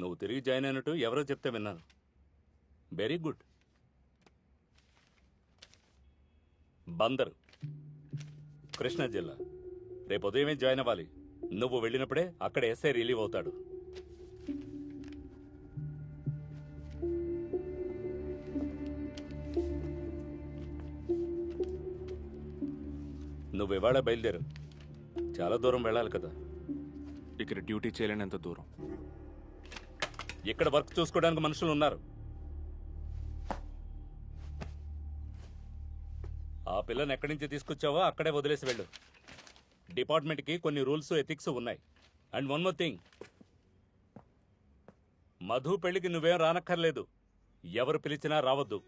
నువ్వు తిరిగి జాయిన్ అయినట్టు ఎవరో చెప్తే విన్నాను. Very good Bandar. కృష్ణా జిల్లా. రేపు ఉదయమే జాయిన్ అవ్వాలి. నువ్వు వెళ్ళినప్పుడే అక్కడ ఎస్ఐ రిలీవ్ అవుతాడు. నువ్వు ఇవాళ బయలుదేరు. చాలా దూరం వెళ్ళాలి కదా. ఇక్కడ డ్యూటీ చేయలేనంత దూరం. ఇక్కడ వర్క్ చూసుకోవడానికి మనుషులు ఉన్నారు. ఆ పిల్లని ఎక్కడి నుంచి తీసుకొచ్చావో అక్కడే వదిలేసి వెళ్ళు. డిపార్ట్మెంట్కి కొన్ని రూల్స్ ఎథిక్స్ ఉన్నాయి. And one more thing. Madhu పెళ్ళికి నువ్వేం రానక్కర్లేదు. ఎవరు పిలిచినా రావద్దు.